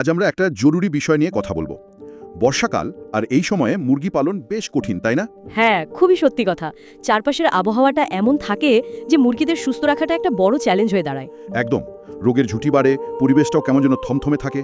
আজ আমরা একটা জরুরি বিষয় নিয়ে কথা বলব। বর্ষাকাল আর এই সময়ে মুরগি পালন বেশ কঠিন তাই না? হ্যাঁ খুবই সত্যি কথা। চারপাশের আবহাওয়াটা এমন থাকে যে মুরগিদের সুস্থ রাখাটা একটা বড় চ্যালেঞ্জ হয়ে দাঁড়ায়। একদম। রোগের ঝুঁটি বাড়ে পরিবেশটাও কেমন যেন থমথমে থাকে।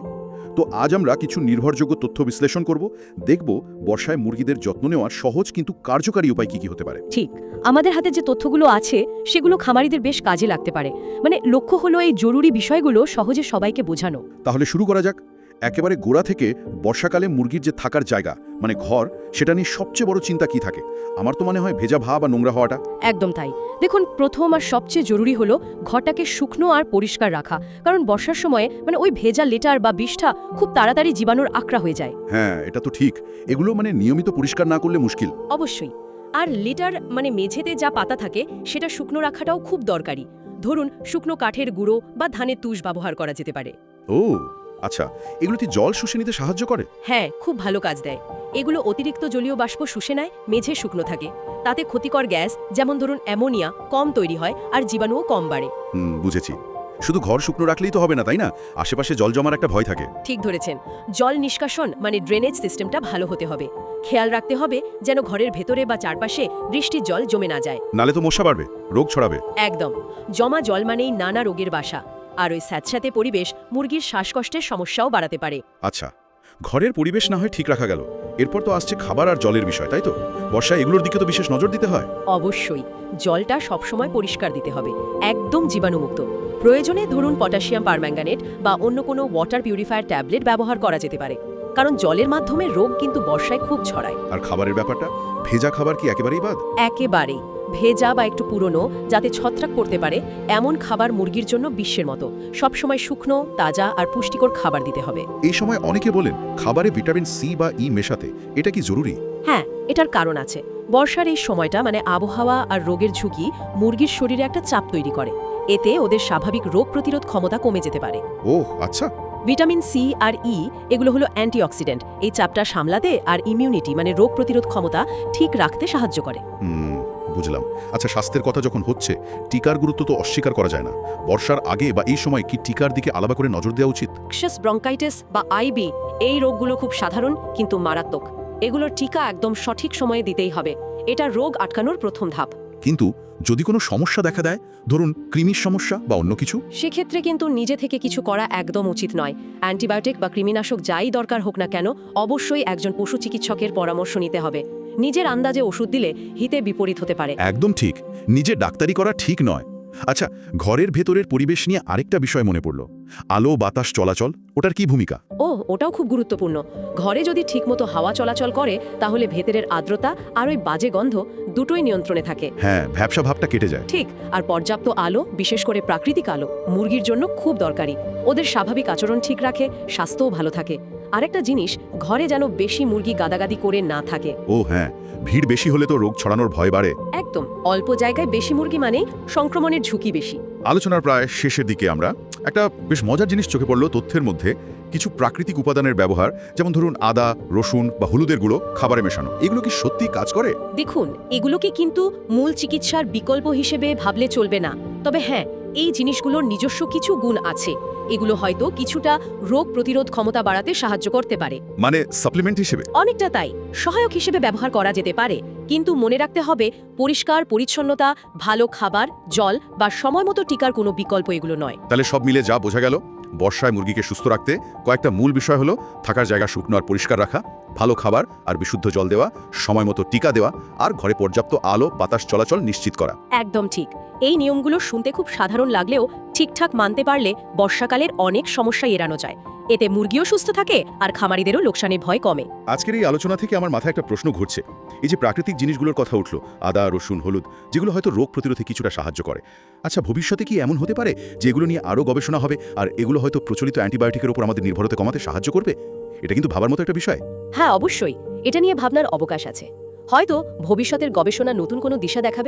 তো আজ আমরা কিছু নির্ভরযোগ্য তথ্য বিশ্লেষণ করব। দেখব বর্ষায় মুরগিদের যত্ন নেওয়ার সহজ কিন্তু কার্যকারী উপায় কি কি হতে পারে। ঠিক। আমাদের হাতে যে তথ্যগুলো আছে সেগুলো খামারিদের বেশ কাজে লাগতে পারে। মানে লক্ষ্য হলো এই জরুরি বিষয়গুলো সহজে সবাইকে বোঝানো। তাহলে শুরু করা যাক। একেবারে গোড়া থেকে বর্ষাকালে মুরগির যে থাকার জায়গা মানে ঘর সেটা নিয়ে সবচেয়ে বড় চিন্তা কি থাকে? আমার তো মনে হয় ভেজা ভাব বা নোংরা হওয়াটা। একদম তাই। দেখুন প্রথম আর সবচেয়ে জরুরি হলো ঘরটাকে শুকনো আর পরিষ্কার রাখা। কারণ বর্ষার সময় মানে ওই ভেজা লেটার বা বিষ্ঠা খুব তাড়াতাড়ি জীবাণুর আক্রা হয়ে যায়। হ্যাঁ এটা তো ঠিক। এগুলো মানে নিয়মিত পরিষ্কার না করলে মুশকিল। অবশ্যই। আর লেটার মানে মেঝেতে যা পাতা থাকে সেটা শুকনো রাখাটাও খুব দরকারি। ধরুন শুকনো কাঠের গুঁড়ো বা ধানের তুষ ব্যবহার করা যেতে পারে। ও আচ্ছা এগুলো কি জল শুষে নিতে সাহায্য করে? হ্যাঁ খুব ভালো কাজ দেয়। এগুলো অতিরিক্ত জলীয় বাষ্প শুষে নেয় মেঝে শুকনো থাকে। তাতে ক্ষতিকর গ্যাস যেমন ধরুন অ্যামোনিয়া কম তৈরি হয় আর জীবাণুও কম বাড়ে। হুম বুঝেছি। শুধু ঘর শুকনো রাখলেই তো হবে না তাই না? আশেপাশে জল জমার একটা ভয় থাকে। ঠিক ধরেছেন। জল নিষ্কাশন মানে ড্রেনেজ সিস্টেমটা ভালো হতে হবে। খেয়াল রাখতে হবে যেন ঘরের ভেতরে বা চারপাশে বৃষ্টির জল জমে না যায়। নালে তো মশা বাড়বে রোগ ছড়াবে। একদম। জমা জল মানেই নানা রোগের বাসা। আর ওই স্যাঁতস্যাঁতে পরিবেশ মুরগির শ্বাসকষ্টের সমস্যাও বাড়াতে পারে। আচ্ছা ঘরের পরিবেশ না হয় ঠিক রাখা গেল। এরপর তো আসছে খাবার আর জলের বিষয় তাই তো? বর্ষায় এগুলোর দিকে তো বিশেষ নজর দিতে হয়। অবশ্যই জলটা সবসময় পরিষ্কার দিতে হবে একদম জীবাণুমুক্ত। প্রয়োজনে ধরুন পটাশিয়াম পারম্যাঙ্গানেট বা অন্য কোনো ওয়াটার পিউরিফায়ার ট্যাবলেট ব্যবহার করা যেতে পারে। কারণ জলের মাধ্যমে রোগ কিন্তু বর্ষায় খুব ছড়ায়। আর খাবারের ব্যাপারটা? ভেজা খাবার কি একেবারেই বাদ? একেবারেই। ভেজা বা একটু পুরনো যাতে ছত্রাক পড়তে পারে এমন খাবার মুরগির জন্য বিশ্বের মতো। সবসময় শুকনো তাজা আর পুষ্টিকর খাবার দিতে হবে। এই সময় অনেকে বলেন খাবারে ভিটামিন সি বা ই মেশাতে এটা কি জরুরি? হ্যাঁ এটার কারণ আছে। বর্ষার এই সময়টা মানে আবহাওয়া আর রোগের ঝুঁকি মুরগির শরীরে একটা চাপ তৈরি করে। এতে ওদের স্বাভাবিক রোগ প্রতিরোধ ক্ষমতা কমে যেতে পারে। ওহ আচ্ছা। ভিটামিন সি আর ই এগুলো হলো অ্যান্টিঅক্সিডেন্ট। এই চাপটা সামলাতে আর ইমিউনিটি মানে রোগ প্রতিরোধ ক্ষমতা ঠিক রাখতে সাহায্য করে। বুঝলাম। আচ্ছা স্বাস্থ্যের কথা যখন হচ্ছে টিকার গুরুত্ব তো অস্বীকার করা যায় না। বর্ষার আগে বা এই সময় কি টিকার দিকে আলাদা করে নজর দেওয়া উচিত? ক্সাস ব্রঙ্কাইটিস বা আইবি এই রোগগুলো খুব সাধারণ কিন্তু মারাত্মক। এগুলোর টিকা একদম সঠিক সময়ে দিতেই হবে। এটা রোগ আটকানোর প্রথম ধাপ। কিন্তু যদি কোনো সমস্যা দেখা দেয় ধরুন কৃমির সমস্যা বা অন্য কিছু? সেক্ষেত্রে কিন্তু নিজে থেকে কিছু করা একদম উচিত নয়। অ্যান্টিবায়োটিক বা কৃমিনাশক যাই দরকার হোক না কেন অবশ্যই একজন পশু চিকিৎসকের পরামর্শ নিতে হবে। নিজের আন্দাজে ওষুধ দিলে হিতে বিপরীত হতে পারে। একদম ঠিক। নিজে ডাক্তারি করা ঠিক নয়। আচ্ছা ঘরের ভেতরের পরিবেশ নিয়ে আরেকটা বিষয় মনে পড়ল। আলো বাতাস চলাচল ওটার কি ভূমিকা? ও ওটাও খুব গুরুত্বপূর্ণ। ঘরে যদি ঠিকমতো হাওয়া চলাচল করে তাহলে ভেতরের আর্দ্রতা আর ওই বাজে গন্ধ দুটোই নিয়ন্ত্রণে থাকে। হ্যাঁ ভ্যাবসা ভাবটা কেটে যায়। ঠিক আর পর্যাপ্ত আলো বিশেষ করে প্রাকৃতিক আলো মুরগির জন্য খুব দরকারি। ওদের স্বাভাবিক আচরণ ঠিক রাখে স্বাস্থ্যও ভালো থাকে। আরেকটা জিনিস ঘরে যেন বেশি মুরগি গাদাগাদি করে না থাকে। ও হ্যাঁ ভিড় বেশি হলে তো রোগ ছড়ানোর ভয় বাড়ে। একদম অল্প জায়গায় বেশি মুরগি মানেই সংক্রমণের ঝুঁকি বেশি। আলোচনার প্রায় শেষের দিকে আমরা একটা বেশ মজার জিনিস চোখে পড়ল তথ্যের মধ্যে কিছু প্রাকৃতিক উপাদানের ব্যবহার যেমন ধরুন আদা রসুন বা হলুদের গুঁড়ো খাবারে মেশানো। এগুলো কি সত্যি কাজ করে? দেখুন এগুলোকে কিন্তু মূল চিকিৎসার বিকল্প হিসেবে ভাবলে চলবে না। তবে হ্যাঁ এই জিনিসগুলোর নিজস্ব কিছু গুণ আছে। এগুলো হয়তো কিছুটা রোগ প্রতিরোধ ক্ষমতা বাড়াতে সাহায্য করতে পারে। মানে সাপ্লিমেন্ট হিসেবে? অনেকটা তাই। সহায়ক হিসেবে ব্যবহার করা যেতে পারে। কিন্তু মনে রাখতে হবে পরিষ্কার পরিচ্ছন্নতা ভালো খাবার জল বা সময়মতো টিকার কোনো বিকল্প এগুলো নয়। তাহলে সব মিলে যা বোঝা গেল বর্ষায় মুরগিকে সুস্থ রাখতে কয়েকটা মূল বিষয় হলো থাকার জায়গা শুকনো আর পরিষ্কার রাখা ভালো খাবার আর বিশুদ্ধ জল দেওয়া সময় মতো টিকা দেওয়া আর ঘরে পর্যাপ্ত আলো বাতাস চলাচল নিশ্চিত করা। একদম ঠিক। এই নিয়মগুলো শুনতে খুব সাধারণ লাগলেও ঠিকঠাক মানতে পারলে বর্ষাকালের অনেক সমস্যা এড়ানো যায়। এতে মুরগিও সুস্থ থাকে আর খামারিদেরও লোকসানের ভয় কমে। আজকের এই আলোচনা থেকে আমার মাথায় একটা প্রশ্ন ঘুরছে। এই যে প্রাকৃতিক জিনিসগুলোর কথা উঠল আদা রসুন হলুদ যেগুলো হয়তো রোগ প্রতিরোধে কিছুটা সাহায্য করে। আচ্ছা ভবিষ্যতে কি এমন হতে পারে যে এগুলো নিয়ে আরও গবেষণা হবে আর এগুলো হয়তো প্রচলিত অ্যান্টিবায়োটিকের উপর আমাদের নির্ভরতা কমাতে সাহায্য করবে? এটা কিন্তু ভাবার মতো একটা বিষয়। হ্যাঁ অবশ্যই। এটা নিয়ে ভাবনার অবকাশ আছে। হয়তো ভবিষ্যতের গবেষণা নতুন কোনো দিশা দেখাবে।